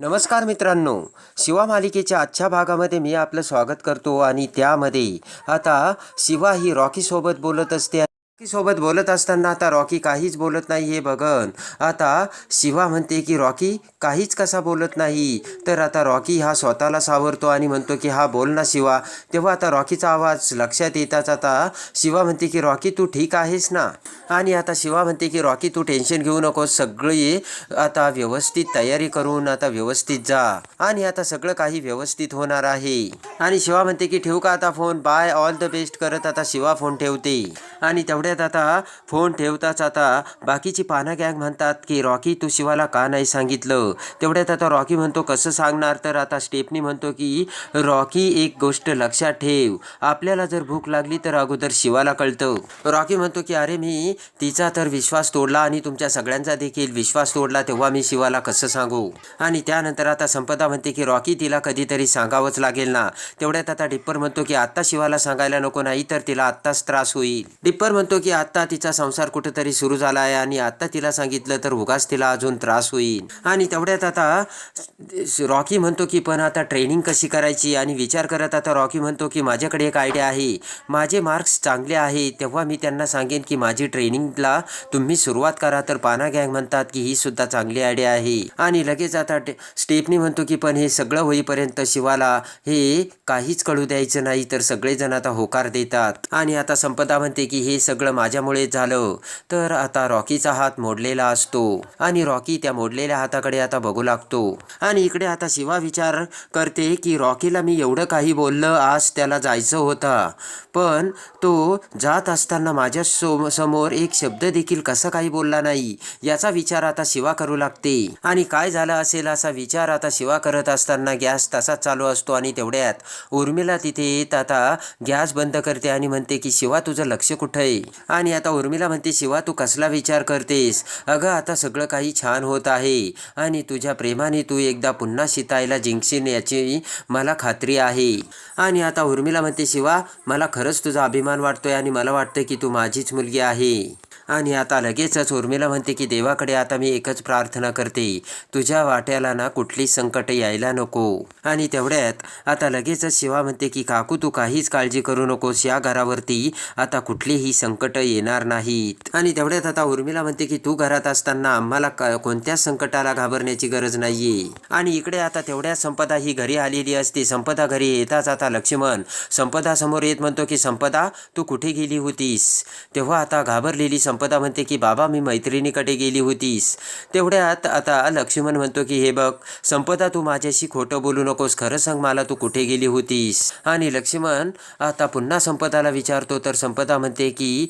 नमस्कार मित्रांनो शिवा मालिकेच्या आजच्या भागामध्ये मी आपलं स्वागत करतो आणि त्यामध्ये आता शिवा ही रॉकीसोबत बोलत असते रॉकीसोबत बोलत असताना आता रॉकी काहीच बोलत नाही हे बघन. आता शिवा म्हणते की रॉकी काहीच कसा बोलत नाही? तर आता रॉकी हा स्वतःला सावरतो आणि म्हणतो की हा बोल ना शिवा. तेव्हा आता रॉकीचा आवाज लक्षात येताच आता शिवा म्हणते की रॉकी तू ठीक आहेस ना? आणि आता शिवा म्हणते की रॉकी तू टेन्शन घेऊ नकोस. सगळी आता व्यवस्थित तयारी करून आता व्यवस्थित जा. आणि आता सगळं काही व्यवस्थित होणार आहे. आणि शिवा म्हणते की ठेवू का आता phone? Bye all the best. करत आता शिवा फोन ठेवते. आणि तेवढ्यात आता फोन ठेवताच आता बाकीची पाना गँग म्हणतात की रॉकी तू शिवाला का नाही सांगितलं? तेवढ्यात आता रॉकी म्हणतो कसं सांगणार? तर आता स्टेपनी म्हणतो की रॉकी एक गोष्ट लक्षात ठेव. आपल्याला जर भूक लागली तर अगोदर शिवाला कळतं. रॉकी म्हणतो की अरे मी तिचा तर विश्वास तोडला आणि तुमच्या सगळ्यांचा देखील विश्वास तोडला तेव्हा मी शिवाला कसं सांगू? आणि त्यानंतर आता संपदा म्हणते की रॉकी तिला कधीतरी सांगावंच लागेल ना. तेवढ्यात आता डिप्पर म्हणतो की आत्ता शिवाला सांगायला नको नाही तर तिला आत्ताच त्रास होईल. डिप्पर म्हणतो की आत्ता तिचा संसार कुठेतरी सुरू झाला आहे आणि आत्ता तिला सांगितलं तर उगाच तिला अजून त्रास होईल. आणि तेवढ्यात आता रॉकी म्हणतो की पण आता ट्रेनिंग कशी करायची? आणि विचार करत आता रॉकी म्हणतो की माझ्याकडे एक आयडिया आहे. माझे मार्क्स चांगले आहे तेव्हा मी त्यांना सांगेन की माझी ट्रेनिंगला तुम्ही सुरुवात करा. तर पाना गँग म्हणतात की ही सुद्धा चांगली आयडिया आहे. आणि लगेच आता टे- स्टेपनी म्हणतो की पण हे सगळं होईपर्यंत शिवाला हे काहीच कळू द्यायचं नाही. तर सगळेजण आता होकार देतात. आणि आता संपदा म्हणते की हे सगळं माझ्यामुळे झालं. तर आता रॉकीचा हात मोडलेला असतो. आणि रॉकी त्या मोडलेल्या हाताकडे आता बघू लागतो. आणि इकडे आता शिवा विचार करते की रॉकीला मी एवढं काही बोललं आज त्याला जायचं होता. पण तो जात असताना माझ्या सो समोर एक शब्द देखील कसा काही बोलला नाही याचा विचार आता शिवा करू लागते. आणि काय झालं असेल असा विचार आता शिवा करत असताना गॅस तसाच चालू असतो आणि तेवढ्यात उर्मिला तिथे येत आता गॅस बंद करते आणि म्हणते की शिवा तुझं लक्ष कुठं आहे? आणि आता उर्मिला म्हणते शिवा तू कसला विचार करतेस? अगं आता सगळं काही छान होत आहे. आणि तुझ्या प्रेमाने तू एकदा पुन्हा शितायला जिंकशील याची मला खात्री आहे. आणि आता उर्मिला म्हणते शिवा मला खरंच तुझा अभिमान वाटतोय आणि मला वाटतं की तू माझीच मुलगी आहे. आणि आता लगेचच उर्मिला म्हणते की देवाकडे आता मी एकच प्रार्थना करते. तुझ्या वाट्याला ना कुठली संकट यायला नको. आणि तेवढ्यात आता लगेचच शिवा म्हणते की काकू तू काहीच काळजी करू नकोस. या घरावरती आता कुठलीही संकट येणार नाहीत. आणि तेवढ्यात आता उर्मिला म्हणते की तू घरात असताना आम्हाला का- कोणत्याच संकटाला घाबरण्याची गरज नाहीये. आणि इकडे आता तेवढ्याच संपदा ही घरी आलेली असते. संपदा घरी येताच आता लक्ष्मण संपदा समोर येत म्हणतो की संपदा तू कुठे गेली होतीस? तेव्हा आता घाबरलेली संपदा संपदा म्हणते की बाबा मी मैत्रिणीकडे गेली होतीस. तेवढ्यात आता लक्ष्मण म्हणतो की हे बघ संपदा तू माझ्याशी खोटं बोलू नकोस. खरं सांग मला तू कुठे गेली होतीस? आणि लक्ष्मण आता पुन्हा संपदाला विचारतो. तर संपदा म्हणते की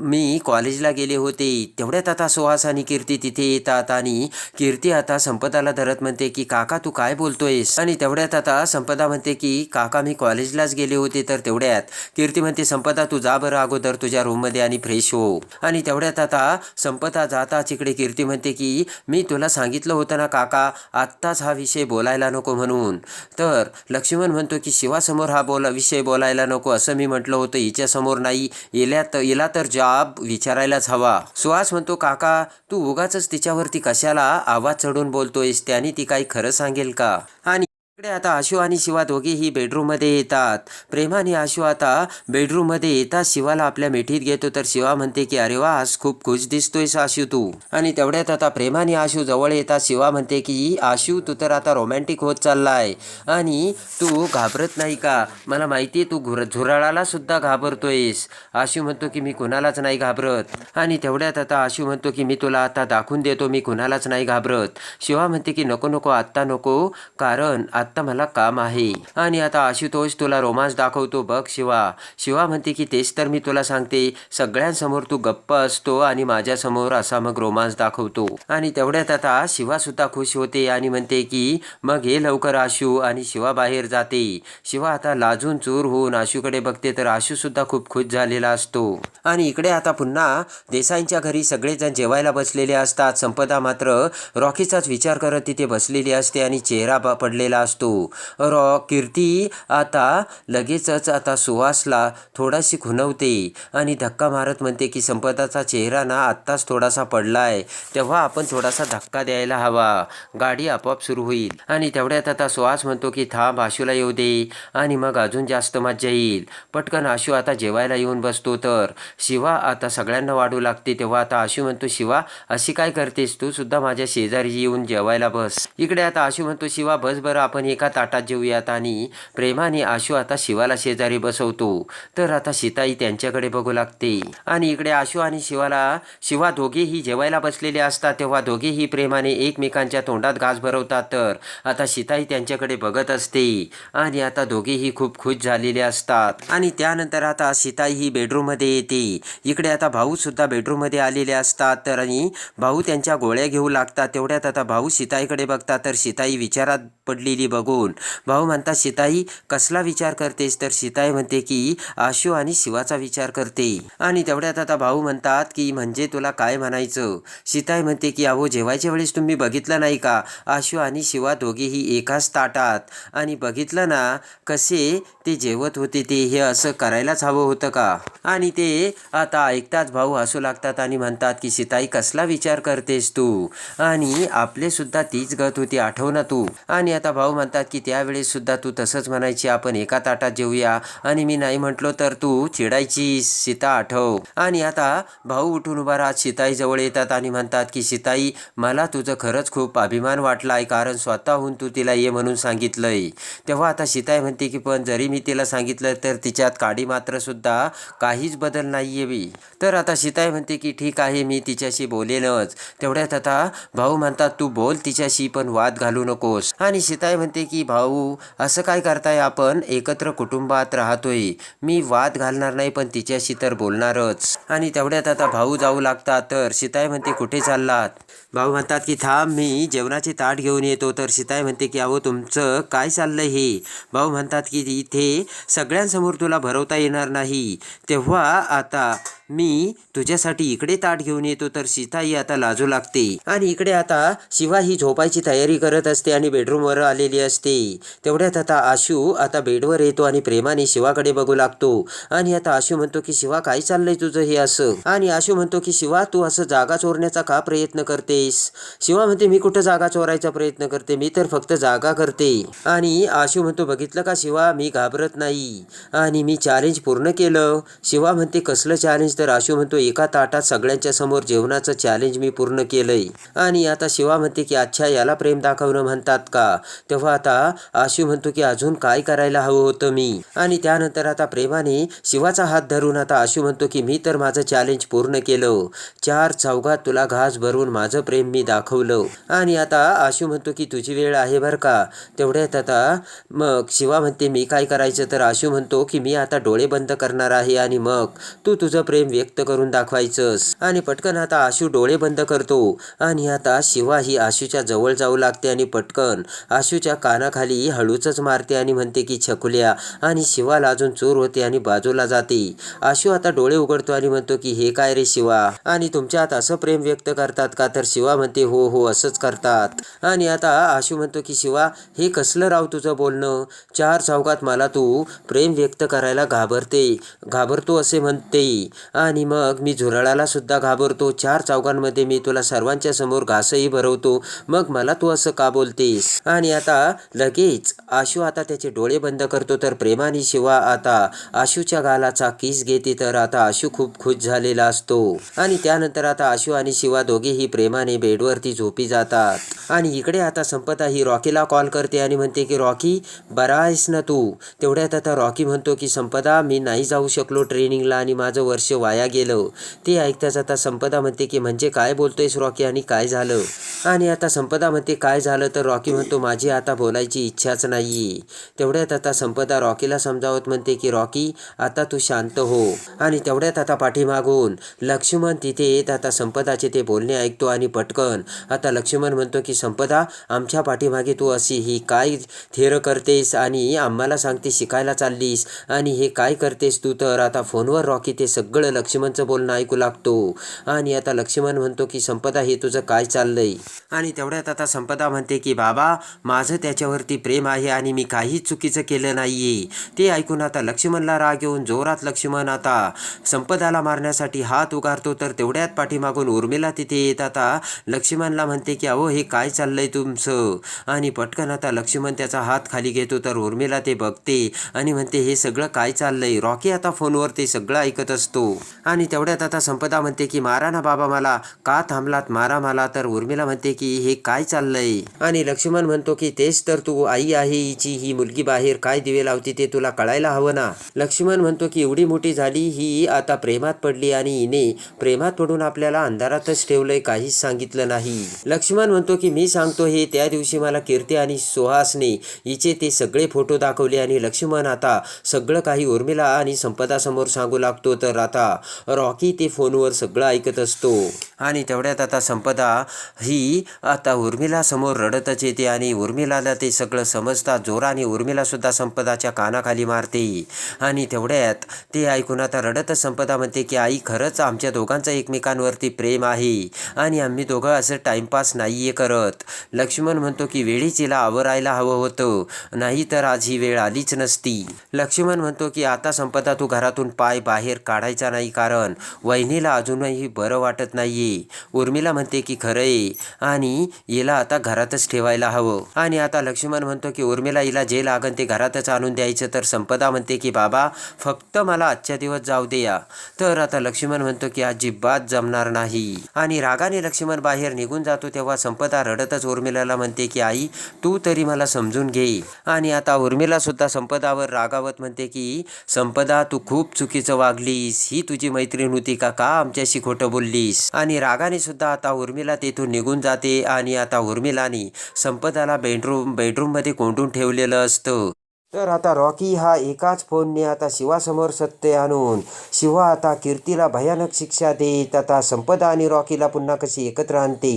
मी कॉलेजला गेले होते. तेवढ्यात आता सुहास आणि कीर्ती तिथे येतात आणि कीर्ती आता संपदाला धरत म्हणते की काका तू काय बोलतोयस? आणि तेवढ्यात आता संपदा म्हणते की काका मी कॉलेजलाच गेले होते. तर तेवढ्यात कीर्ती म्हणते संपदा तू जा बरं अगोदर तुझ्या रूममध्ये आणि फ्रेश हो. आणि तेवढ्यात आता संपता जाताच इकडे कीर्ती म्हणते की मी तुला सांगितलं होतं ना काका आत्ताच हा विषय बोलायला नको म्हणून. तर लक्ष्मण म्हणतो की शिवासमोर हा बोला विषय बोलायला नको असं मी म्हटलं होतं हिच्यासमोर नाही. येल्या तर येला तर जॉब विचारायलाच हवा. सुहास म्हणतो काका तू उगाच तिच्यावरती कशाला आवाज चढून बोलतोयस? त्याने ती काही खरं सांगेल का? आणि इकडे आता आशू आणि शिवा दोघेही बेडरूममध्ये येतात. प्रेमाने आशू आता बेडरूममध्ये येताच शिवाला आपल्या मिठीत घेतो. तर शिवा म्हणते की अरे वा आज खूप खुश दिसतोयस आशू तू. आणि तेवढ्यात आता प्रेमाने आशू जवळ येतात. शिवा म्हणते की आशू तू तर आता रोमॅन्टिक होत चाललाय. आणि तू घाबरत नाही का? मला माहिती आहे तू घुर झुराळाला सुद्धा घाबरतोयस. आशू म्हणतो की मी कुणालाच नाही घाबरत. आणि तेवढ्यात आता आशू म्हणतो की मी तुला आता दाखवून देतो. मी कुणालाच नाही घाबरत. शिवा म्हणते की नको नको आत्ता नको. कारण आत्ता मला काम आहे. आणि आता आशुतोष तुला रोमांस दाखवतो बघ शिवा. शिवा म्हणते की तेच तर मी तुला सांगते. सगळ्यांसमोर तू गप्प असतो आणि माझ्यासमोर असा मग रोमांस दाखवतो. आणि तेवढ्यात आता शिवा सुद्धा खुश होते आणि म्हणते की मग हे लवकर आशू आणि शिवा बाहेर जाते. शिवा आता लाजून चूर होऊन आशूकडे बघते तर आशू सुद्धा खूप खुश झालेला असतो. आणि इकडे आता पुन्हा देसाईंच्या घरी सगळेजण जेवायला बसलेले असतात. संपदा मात्र रॉकीचाच विचार करत तिथे बसलेली असते आणि चेहरा पडलेला असतो. असतो. रॉ कीर्ती आता लगेचच आता सुहासला थोडाशी खुणवते आणि धक्का मारत म्हणते की संपदाचा चेहरा ना आत्ताच थोडासा पडलाय. तेव्हा आपण थोडासा धक्का द्यायला हवा. गाडी आपोआप सुरू होईल. आणि तेवढ्यात आता सुहास म्हणतो की थांब आशूला येऊ दे. आणि मग अजून जास्त मज्जा येईल. पटकन आशू आता जेवायला येऊन बसतो तर. शिवा आता सगळ्यांना वाढू लागते. तेव्हा आता आशू म्हणतो शिवा अशी काय करतेस? तू सुद्धा माझ्या शेजारी येऊन जेवायला बस. इकडे आता आशू म्हणतो शिवा बस बरं आपण एका ताटात जेवूयात आणि प्रेमाने आशू आता शिवाला शेजारी बसवतो. तर आता सीताई त्यांच्याकडे बघू लागते. आणि इकडे आशू आणि शिवाला शिवा दोघेही जेवायला बसलेले असतात तेव्हा दोघेही प्रेमाने एकमेकांच्या तोंडात घास भरवतात. तर आता सीताई त्यांच्याकडे बघत असते आणि आता दोघेही खूप खुश झालेले असतात. आणि त्यानंतर आता सीताई ही बेडरूममध्ये येते. इकडे आता भाऊ सुद्धा बेडरूममध्ये आलेले असतात. तर आणि भाऊ त्यांच्या गोळ्या घेऊ लागतात. तेवढ्यात आता भाऊ सीताईकडे बघतात. तर सीताई विचारात पडलेली बघून. भाऊ म्हणतात सीताई कसला विचार करतेस? तर सीताई म्हणते की आशू आणि शिवाचा विचार करते. आणि तेवढ्यात आता भाऊ म्हणतात की म्हणजे तुला काय म्हणायचं? सीताई म्हणते की अहो जेवायच्या वेळेस तुम्ही बघितलं नाही का? आशू आणि शिवा दोघेही एकाच ताटात. आणि बघितलं ना कसे ते जेवत होते ते हे असं करायलाच हवं होतं का? आणि ते आता ऐकताच भाऊ हसू लागतात आणि म्हणतात की सीताई कसला विचार करतेस तू? आणि आपले सुद्धा तीच गत होती आठव ना तू. आणि आता भाऊ म्हणतात की त्यावेळेस सुद्धा तू तसंच म्हणायची आपण एका ताटात जेऊया. आणि मी नाही म्हटलो तर तू चिडायची सीता आठव. आणि आता भाऊ उठून उभा राहत सीताईजवळ येतात आणि म्हणतात की सीताई मला तुझं खरंच खूप अभिमान वाटला आहे कारण स्वतःहून तू तिला ये म्हणून सांगितलंय. तेव्हा आता सीताई म्हणते की पण जरी मी तिला सांगितलं तर तिच्यात काडी मात्र सुद्धा काहीच बदल नाहीये बी. तर आता सीताई म्हणते की ठीक आहे मी तिच्याशी बोलेनच तेवढ्यात आता भाऊ म्हणतात तू बोल तिच्याशी पण वाद घालू नकोस. आणि सीताई म्हणते की भाऊ असं काय करताय आपण? एकत्र कुटुंबात राहतोय. मी वाद घालणार नाही पण तिच्याशी तर बोलणारच. आणि तेवढ्यात आता भाऊ जाऊ लागतात तर सीताई म्हणते कुठे चाललात? भाऊ म्हणतात की थांब मी जेवणाचे ताट घेऊन येतो. तर सीताई म्हणते की अहो तुमचं काय चाललंय हे? भाऊ म्हणतात की इथे सगळ्यांसमोर तुला भरवता येणार नाही. तेव्हा आता मी तुझ्यासाठी इकडे ताट घेऊन येतो तर सीताई आता लाजू लागते. आणि इकडे आता शिवा ही झोपायची तयारी करत असते आणि बेडरूमवर आलेली असते. तेवढ्यात आता आशू आता बेडवर येतो आणि प्रेमाने शिवाकडे बघू लागतो. आणि आता आशू म्हणतो की शिवा काय चाललंय तुझं हे असं? आणि आशू म्हणतो की शिवा तू असं जागा चोरण्याचा का प्रयत्न करतेस? शिवा म्हणते मी कुठं जागा चोरायचा प्रयत्न करते? मी तर फक्त जागा करते. आणि आशू म्हणतो बघितलं का शिवा? मी घाबरत नाही. आणि मी चॅलेंज पूर्ण केलं. शिवा म्हणते कसलं चॅलेंज तर आशू म्हणतो एका ताटात सगळ्यांच्या समोर जेवणाचं चॅलेंज मी पूर्ण केलंय. आणि आता शिवा म्हणते की अच्छा याला प्रेम दाखवणं म्हणतात का? तेव्हा आता आशू म्हणतो की अजून काय करायला हवं होतं मी? आणि त्यानंतर आता प्रेमाने शिवाचा हात धरून आता आशू म्हणतो की मी तर माझं चॅलेंज पूर्ण केलं. चार चौघात तुला घास भरून माझं प्रेम मी दाखवलं. आणि आता आशू म्हणतो की तुझी वेळ आहे बरं का? तेवढ्यात आता मग शिवा म्हणते मी काय करायचं? तर आशू म्हणतो की मी आता डोळे बंद करणार आहे आणि मग तू तुझं प्रेम प्रेम व्यक्त करून दाखवायचंस. आणि पटकन आता आशू डोळे बंद करतो. आणि आता शिवा ही आशूच्या जवळ जाऊ लागते आणि पटकन आशूच्या कानाखाली हळूचच मारते आणि म्हणते की छकुल्या. आणि शिवाला अजून चोर होते आणि बाजूला जाते. आशू आता डोळे उघडतो आणि म्हणतो की हे काय रे शिवा? आणि तुमच्यात असं प्रेम व्यक्त करतात का? तर शिवा म्हणते हो हो असंच करतात. आणि आता आशू म्हणतो की शिवा हे कसलं राव तुझं बोलणं? चार चौकात मला तू प्रेम व्यक्त करायला घाबरते. घाबरतो असे म्हणते. आणि मग मी झुरळाला सुद्धा घाबरतो. चार चौघांमध्ये मी तुला सर्वांच्या समोर घासही भरवतो. मग मला तू असं का बोलतेस? आणि आता लगेच आशू आता त्याचे डोळे बंद करतो तर प्रेमाने शिवा आता आशूच्या गालाचा किस घेते तर आता आशू खूप खुश झालेला असतो. आणि त्यानंतर आता आशू आणि शिवा दोघेही प्रेमाने बेडवरती झोपी जातात. आणि इकडे आता संपदा ही रॉकीला कॉल करते आणि म्हणते की रॉकी बरा आहेस ना तू? तेवढ्यात आता रॉकी म्हणतो की संपदा मी नाही जाऊ शकलो ट्रेनिंगला आणि माझं वर्ष वाया गेलं. ते ऐकताच आता संपदा म्हणते की म्हणजे काय बोलतोयस रॉकी आणि काय झालं? आणि आता संपदा म्हणते काय झालं तर रॉकी म्हणतो माझी आता बोलायची इच्छाच नाही तेवढ्यात आता संपदा रॉकीला समजावत म्हणते की रॉकी आता तू शांत हो. आणि तेवढ्यात आता पाठीमागून लक्ष्मण तिथे येत आता संपदाचे ते बोलणे ऐकतो आणि पटकन आता लक्ष्मण म्हणतो की संपदा आमच्या पाठीमागे तू अशी ही काय थेर करतेस आणि आम्हाला सांगते शिकायला चाललीस आणि हे काय करतेस तू तर आता फोनवर रॉकी ते सगळं लक्ष्मणचं बोलणं ऐकू लागतो. आणि आता लक्ष्मण म्हणतो की संपदा हे तुझं काय चाललंय? आणि तेवढ्यात आता संपदा म्हणते की बाबा माझं त्याच्यावरती प्रेम आहे आणि मी काहीच चुकीचं केलं नाहीये. ते ऐकून आता लक्ष्मणला राग येऊन जोरात लक्ष्मण आता संपदाला मारण्यासाठी हात उगारतो. तर तेवढ्यात पाठीमागून उर्मिला तिथे येत आता लक्ष्मणला म्हणते की अहो हे काय चाललंय तुमचं? आणि पटकन आता लक्ष्मण त्याचा हात खाली घेतो. तर उर्मिला ते बघते आणि म्हणते हे सगळं काय चाललंय? रॉकी आता फोनवर ते सगळं ऐकत असतो. आणि तेवढ्यात आता संपदा म्हणते की मारा ना बाबा मला. का थांबलात? मारा मला. तर उर्मिला म्हणते की हे काय चाललंय? आणि लक्ष्मण म्हणतो की तेच तर तू आई आहे. हिची ही मुलगी बाहेर काय दिवे लावते ते तुला कळायला हवं ना. लक्ष्मण म्हणतो की एवढी मोठी झाली ही आता प्रेमात पडली आणि हिने प्रेमात पडून आपल्याला अंधारातच ठेवलंय. काहीच सांगितलं नाही. लक्ष्मण म्हणतो की मी सांगतो हे त्या दिवशी मला कीर्ती आणि सुहासने हिचे ते सगळे फोटो दाखवले आणि लक्ष्मण आता सगळं काही उर्मिला आणि संपदासमोर सांगू लागतो. तर आता रॉकी ते फोनवर सगळं ऐकत असतो. आणि तेवढ्यात आता संपदा ही आता उर्मिला समोर रडतच येते आणि उर्मिलाला ते सगळं समजतात जोराने उर्मिलासुद्धा संपदाच्या कानाखाली मारते. आणि तेवढ्यात ते ऐकून आता रडतच संपदा म्हणते की आई खरंच आमच्या दोघांचं एकमेकांवरती प्रेम आहे. आणि आम्ही दोघं असं टाइमपास नाहीये करत. लक्ष्मण म्हणतो की वेळीच हिला आवरायला हवं होतं. नाही तर आज ही वेळ आलीच नसती. लक्ष्मण म्हणतो की आता संपदा तू घरातून पाय बाहेर काढायचा नाही कारण वहिनीला अजूनही बरं वाटत नाहीये. उर्मिला म्हणते की खरं आहे आणि हिला आता घरातच ठेवायला हवं. आणि आता लक्ष्मण म्हणतो की उर्मिला हिला जे लागन ते घरातच आणून द्यायचं. तर संपदा म्हणते की बाबा फक्त मला आजच्या दिवस जाऊ दे या तर आता लक्ष्मण म्हणतो की अजिबात जमणार नाही. आणि रागाने लक्ष्मण बाहेर निघून जातो तेव्हा संपदा रडतच उर्मिलाला म्हणते की आई तू तरी मला समजून घे. आणि आता उर्मिला सुद्धा संपदावर रागावत म्हणते की संपदा तू खूप चुकीचं वागलीस. ही तुझी मैत्रीण होती का? का आमच्याशी खोटं बोललीस? आणि रागाने सुद्धा आता उर्मिला तेथून निघून जाते आणि आता उर्मिलाने संपदाला बेडरूम बेडरूममध्ये कोंडून ठेवलेलं असतं. तर आता रॉकी हा एकाच फोनने आता शिवासमोर सत्य आणून शिवा आता कीर्तीला भयानक शिक्षा देत आता संपदा आणि रॉकीला पुन्हा कशी एकत्र आणते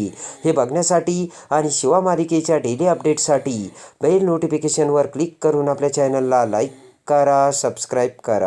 हे बघण्यासाठी आणि शिवा मालिकेच्या डेली अपडेटसाठी बेल नोटिफिकेशनवर क्लिक करून आपल्या चॅनलला लाईक करा सबस्क्राईब करा.